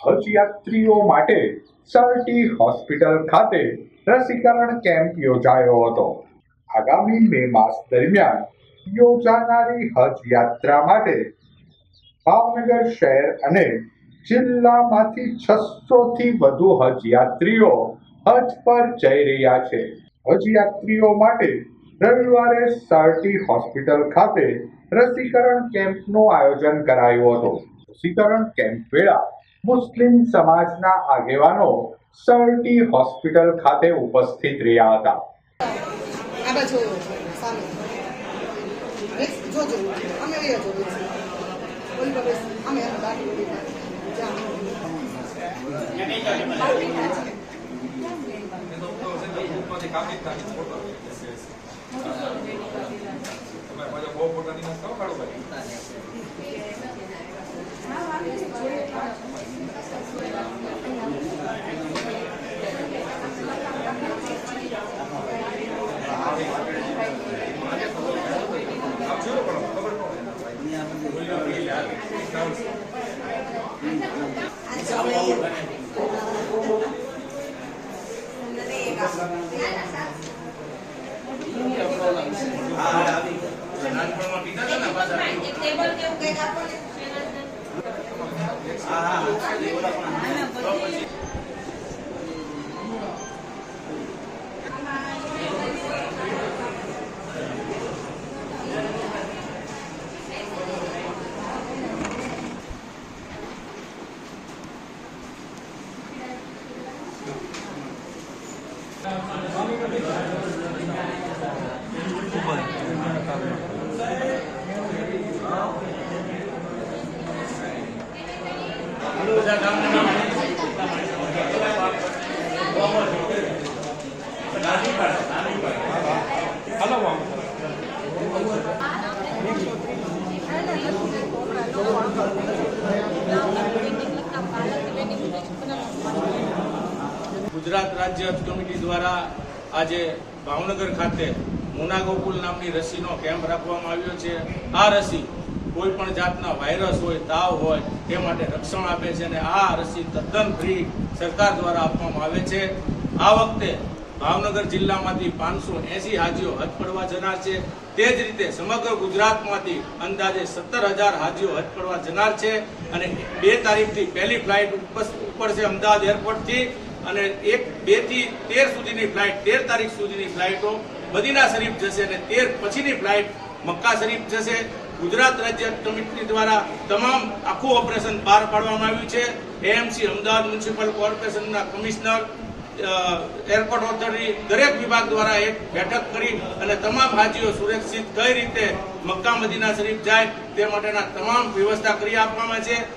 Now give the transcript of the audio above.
હજ યાત્રીઓ માટે સરટી હોસ્પિટલ ખાતે રસીકરણ કેમ્પ યોજાયો હતો. આગામી મે માસ દરમિયાન યોજાનારી હજ યાત્રા માટે ભાવનગર શહેર અને જિલ્લામાંથી છસો થી વધુ હજ યાત્રીઓ હજ પર જઈ રહ્યા છે. હજ યાત્રીઓ માટે રવિવારે સરટી હોસ્પિટલ ખાતે રસીકરણ કેમ્પનું આયોજન કરાયું હતું. રસીકરણ કેમ્પ વેળા મુસ્લિમ સમાજના આગેવાનો સરટી હોસ્પિટલ ખાતે ઉપસ્થિત રહ્યા હતા. બહુ મોટા સામે. વેક્સ કાઢો અમે અમે બાકી ઓલી પર જા ટેબલ કેવું કંઈક આપો ને ગુજરાત રાજ્ય હજ કમિટી દ્વારા આજે ભાવનગર ખાતે મોનાગોકુલ નામની રસીનો કેમ્પ રાખવામાં આવ્યો છે. આ રસી કોઈ પણ જાતના વાયરસ હોય, તાવ હોય, તે માટે રક્ષણ આપે છે અને આ રસી તદ્દન ફ્રી સરકાર દ્વારા આપવામાં આવે છે. આ વખતે ભાવનગર જિલ્લામાંથી પાંચસો એસી હાજીઓ હજ પડવા જનાર છે. તે જ રીતે સમગ્ર ગુજરાતમાંથી અંદાજે સત્તર હજાર હાજીઓ હજ પડવા જનાર છે અને બે તારીખથી પહેલી ફ્લાઇટ ઉપર છે અમદાવાદ એરપોર્ટથી. અને એક, બેથી તેર સુધીની ફ્લાઇટ તેર તારીખ સુધીની ફ્લાઇટો મદીના શરીફ જશે અને તેર પછીની ફ્લાઇટ મક્કા શરીફ જશે. ગુજરાત રાજ્ય કમિટી દ્વારા તમામ આખું ઓપરેશન બહાર પાડવામાં આવ્યું છે. એએમસી અમદાવાદ મ્યુનિસિપલ કોર્પોરેશનના કમિશનર એરપોર્ટ ઓથોરિટી દરેક વિભાગ દ્વારા એક બેઠક કરી અને તમામ હાજીઓ સુરક્ષિત કઈ રીતે મક્કા મદીના શરીફ જાય તે માટેના તમામ વ્યવસ્થા કરી આપવામાં છે.